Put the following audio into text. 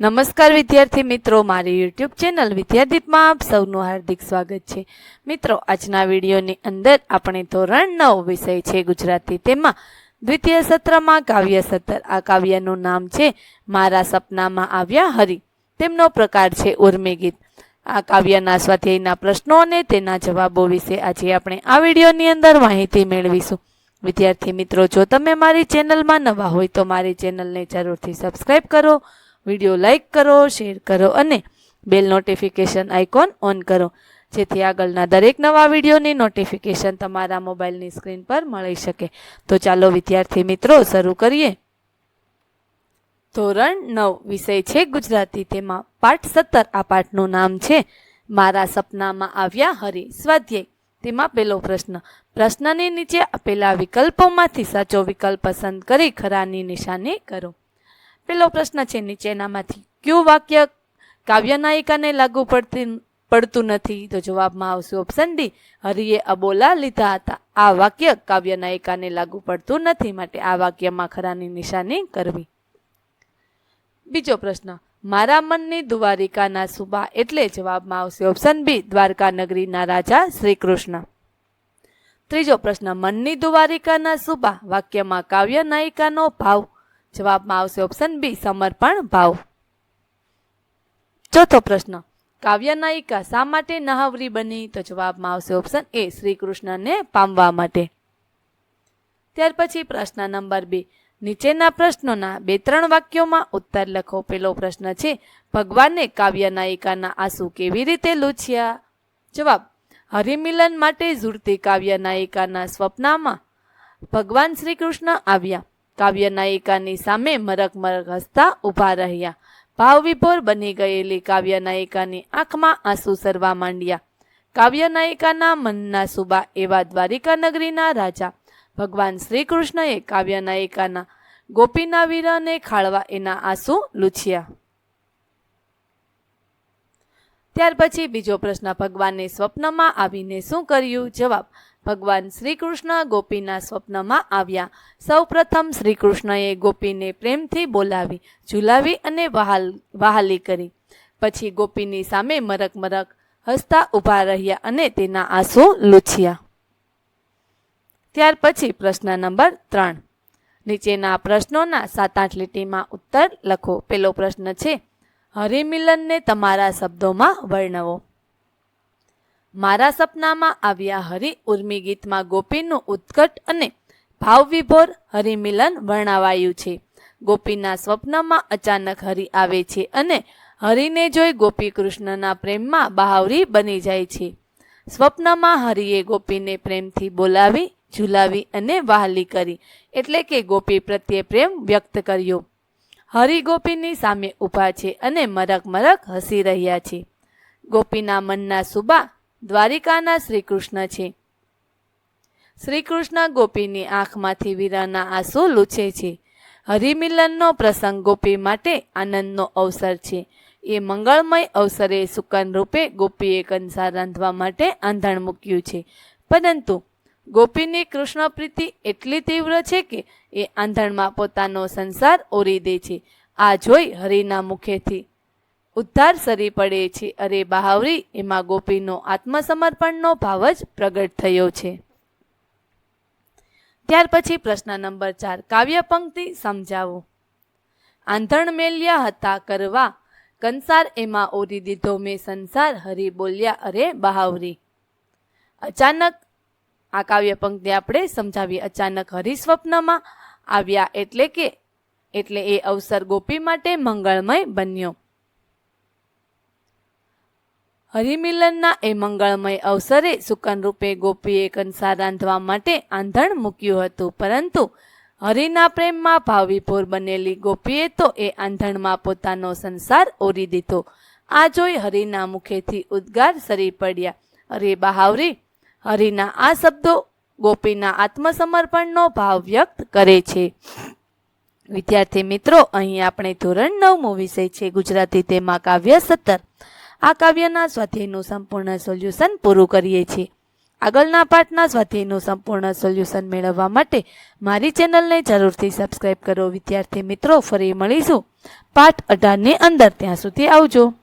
નમસ્કાર વિદ્યાર્થી મિત્રો, મારી યુટ્યુબ ચેનલ વિદ્યાદીપમાં આપ સૌનું હાર્દિક સ્વાગત છે. મિત્રો, આજના વિડીયોની અંદર આપણે ધોરણ નવ વિષય છે ગુજરાતી. તેમાં દ્વિતીય સત્રમાં કાવ્ય સત્તર. આ કાવ્યનું નામ છે, મારા સપનામાં આવ્યા હરી તેમનો પ્રકાર છે ઉર્મી ગીત. આ કાવ્યના સ્વાધ્યાયના પ્રશ્નો અને તેના જવાબો વિશે આજે આપણે આ વિડીયોની અંદર માહિતી મેળવીશું. વિદ્યાર્થી મિત્રો, જો તમે મારી ચેનલમાં નવા હોય તો મારી ચેનલને જરૂરથી સબસ્ક્રાઈબ કરો. વીડિયો લાઇક કરો, શેર કરો અને બેલ નોટિફિકેશન આઇકોન ઓન કરો. જેથી આગળના દરેક નવા વિડીયોની નોટિફિકેશન તમારા મોબાઈલની સ્ક્રીન પર મળી શકે. તો ચાલો વિદ્યાર્થી મિત્રો, શરૂ કરીએ. ધોરણ નવ, વિષય છે ગુજરાતી. તેમાં પાઠ સત્તર, આ પાઠનું નામ છે, મારા સપનામાં આવ્યા હરી સ્વાધ્યાય. તેમાં પેલો પ્રશ્ન, પ્રશ્નની નીચે આપેલા વિકલ્પોમાંથી સાચો વિકલ્પ પસંદ કરી ખરાની નિશાની કરો. પેલો પ્રશ્ન છે નીચેનામાંથી કયું વાક્ય કાવ્ય નાયિકાને લાગુ પડતી પડતું નથી? તો જવાબમાં આવશે ઓપ્શન ડી હરિએ અબોલા લીધા હતા. આ વાક્ય કાવ્ય નાયિકાને લાગુ પડતું નથી માટે આ વાક્યમાં ખરાની નિશાની કરવી. બીજો પ્રશ્ન. મારા મનની દ્વારિકાના સુબા એટલે જવાબમાં આવશે ઓપ્શન બી દ્વારકા નગરીના રાજા શ્રી કૃષ્ણ ત્રીજો પ્રશ્ન. મનની દ્વારિકાના સુબા વાક્યમાં કાવ્ય નાયિકાનો ભાવ જવાબમાં આવશે ઓપ્શન બી સમર્પણ ભાવ. ચોથો પ્રશ્ન, કાવ્ય નાયિકા શા માટે નહાવરી બની? તો જવાબમાં આવશે ઓપ્શન એ શ્રી કૃષ્ણને પામવા માટે. ત્યાર પછી પ્રશ્ન નંબર બે, નીચેના પ્રશ્નોના બે ત્રણ વાક્યોમાં ઉત્તર લખો. પેલો પ્રશ્ન છે, ભગવાને કાવ્ય નાયિકાના આંસુ કેવી રીતે લૂછ્યા? જવાબ, હરિમિલન માટે ઝૂરતી કાવ્ય નાયિકાના સ્વપ્નમાં ભગવાન શ્રી કૃષ્ણ આવ્યા. કાવ્ય નાયિકાની સામે મરક મરક હસતા ઊભા રહ્યા. ભાવવિભોર બની ગયેલી કાવ્ય નાયિકાની આંખમાં આંસુ સરવા માંડ્યા. કાવ્ય નાયિકાના મનના સુબા એવા દ્વારિકા નગરીના રાજા. ભગવાન શ્રી કૃષ્ણએ કાવ્ય નાયિકાના ગોપીના વીરાને ખાળવા એના આંસુ લૂછ્યા. ત્યાર પછી બીજો પ્રશ્ન ભગવાનને સ્વપ્નમાં આવીને શું કર્યું? જવાબ ભગવાન શ્રીકૃષ્ણ ગોપીના સ્વપ્નમાં આવ્યા. સૌપ્રથમ શ્રીકૃષ્ણએ ગોપીને પ્રેમથી બોલાવી, ઝુલાવી અને વહાલ, વહાલી કરી. પછી ગોપીની સામે મરક મરક હસતા ઊભા રહ્યા અને તેના આંસુ લૂછ્યા. ત્યાર પછી પ્રશ્ન નંબર ત્રણ. નીચેના પ્રશ્નોના સાત આઠ લીટીમાં ઉત્તર લખો. પેલો પ્રશ્ન છે, હરિમિલનને તમારા શબ્દોમાં વર્ણવો. મારા સપનામાં આવ્યા હરિ ઉર્મી ગીતમાં ગોપીનું ઉત્કટ અને ભાવવિભોર હરિમિલન વર્ણવાયું છે. ગોપીના સ્વપ્નમાં અચાનક હરિ આવે છે અને હરિને જોઈ ગોપી કૃષ્ણના પ્રેમમાં બહાવરી બની જાય છે. સ્વપ્નમાં હરિએ ગોપીને પ્રેમથી બોલાવી, ઝુલાવી અને વહાલી કરી એટલે કે ગોપી પ્રત્યે પ્રેમ વ્યક્ત કર્યો. હરિ ગોપીની સામે ઊભા છે અને મરક મરક હસી રહ્યા છે. ગોપીના મનના સુબા દ્વારિકાના શ્રીકૃષ્ણ છે. શ્રીકૃષ્ણ ગોપીની આંખમાંથી વીરાના આંસુ લૂછે છે. હરિમિલનનો પ્રસંગ ગોપી માટે આનંદનો અવસર છે. એ મંગળમય અવસરે સુકન રૂપે ગોપીએ કંસાર રાંધવા માટે આંધણ મૂક્યું છે. પરંતુ ગોપીની કૃષ્ણ પ્રીતિ એટલી તીવ્ર છે કે એ આંધણમાં પોતાનો સંસાર ઓરી દે છે. આ જોઈ હરિના મુખેથી ઉદ્ધાર સરી પડે છે. અરે બહાવરી, એમાં ગોપીનો આત્મસમર્પણનો ભાવ જ પ્રગટ થયો છે. ત્યાર પછી પ્રશ્ન નંબર ચાર, કાવ્ય પંક્તિ સમજાવો. આંધણ મેલ્યા હતા કરવા, કંસાર એમાં ઓરી દીધો મેં સંસાર, હરી બોલ્યા, અરે બહાવરી. અચાનક, આ કાવ્ય પંક્તિ આપણે સમજાવી અચાનક હરિસ્વપ્નમાં આવ્યા એટલે કે, એટલે એ અવસર ગોપી માટે મંગળમય બન્યો. હરિમિલનના એ મંગળમય અવસરે સુકનરૂપે ગોપીએ કંસાર રાંધવા માટે આંધણ મૂક્યું હતું. પરંતુ હરિના પ્રેમમાં ભાવવિભોર બનેલી ગોપીએ તો એ આંધણમાં પોતાનો સંસાર ઓરી દીધો. આ જોઈ હરિના મુખેથી ઉદ્ગાર સરી પડ્યા. અરે બહાવરી, હરિના આ શબ્દો ગોપીના આત્મસમર્પણનો ભાવ વ્યક્ત કરે છે. વિદ્યાર્થી મિત્રો, અહીં આપણે ધોરણ નવમો વિષય છે ગુજરાતી તેમાં કાવ્ય સત્તર. આ કાવ્યના સ્વાધ્યાયનું સંપૂર્ણ સોલ્યુશન પૂરું કરીએ છીએ. આગળના પાઠના સ્વાધ્યાયનું સંપૂર્ણ સોલ્યુશન મેળવવા માટે મારી ચેનલને જરૂરથી સબસ્ક્રાઈબ કરો. વિદ્યાર્થી મિત્રો, ફરી મળીશું. પાઠ અઢારની અંદર, ત્યાં સુધી આવજો.